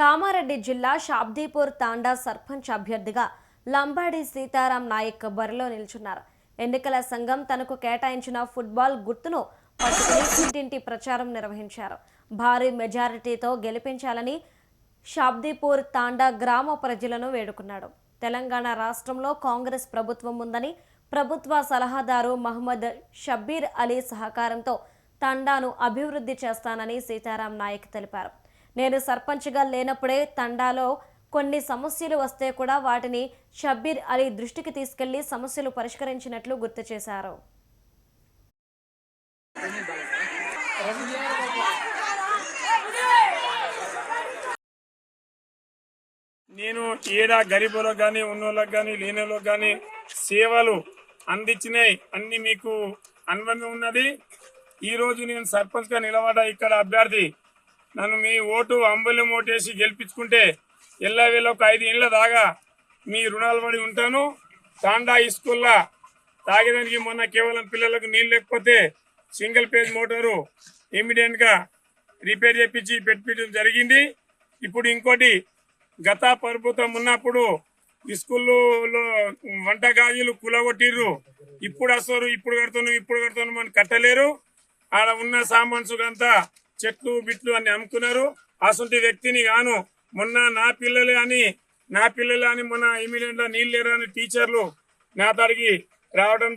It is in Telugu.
కామారెడ్డి జిల్లా షాబ్దీపూర్ తాండా సర్పంచ్ అభ్యర్థిగా లంబాడి సీతారాం నాయక్ బరిలో నిల్చున్నారు. ఎన్నికల సంఘం తనకు కేటాయించిన ఫుట్బాల్ గుర్తును పట్టుకుని ఇంటింటి ప్రచారం నిర్వహించారు. భారీ మెజారిటీతో గెలిపించాలని షాబ్దీపూర్ తాండా గ్రామ ప్రజలను వేడుకున్నాడు. తెలంగాణ రాష్ట్రంలో కాంగ్రెస్ ప్రభుత్వం ఉందని ప్రభుత్వ సలహాదారు మహమ్మద్ షబ్బీర్ అలీ సహకారంతో తండాను అభివృద్ధి చేస్తానని సీతారాం నాయక్ తెలిపారు. నేను సర్పంచ్గా లేనప్పుడే తండాలో కొన్ని సమస్యలు వస్తే కూడా వాటిని షబ్బీర్ అలీ దృష్టికి తీసుకెళ్ళి సమస్యలు పరిష్కరించినట్లు గుర్తు చేశారు. నేను ఏడా గరీబులకు కానీ ఉన్నోళ్ళకి కానీ లేనోళ్ళకి కానీ సేవలు అందించినాయి అన్ని మీకు అనుబంధం ఉన్నది. ఈ రోజు నేను సర్పంచ్గా నిలబడ్డా ఇక్కడ అభ్యర్థి నన్ను మీ ఓటు అంబలి ఓటేసి గెలిపించుకుంటే ఎల్లా వేళ ఒక ఐదు ఏళ్ళ దాకా మీ రుణాలు పడి ఉంటాను. తాండా ఇస్కూల్లా తాగేదానికి మొన్న కేవలం పిల్లలకు నీళ్ళు లేకపోతే సింగిల్ పేజ్ మోటారు ఇమీడియట్గా రిపేర్ చేపించి పెట్టించడం జరిగింది. ఇప్పుడు ఇంకోటి గత ప్రభుత్వం ఉన్నప్పుడు ఇస్కూల్లో స్కూల్లో వంట గాజులు కులగొట్టిర్రు. ఇప్పుడు వస్తారు ఇప్పుడు కడుతున్నాం ఇప్పుడు కడుతున్నాం అని కట్టలేరు. ఆడ ఉన్న సామాన్స్ అంతా చెట్లు బిట్లు అని అమ్ముకున్నారు. అసలు వ్యక్తిని గాను మొన్న నా పిల్లలే అని నా పిల్లలే అని మొన్న ఇమీడియట్గా నీళ్ళు లేరు అని టీచర్లు నా తడికి రావడం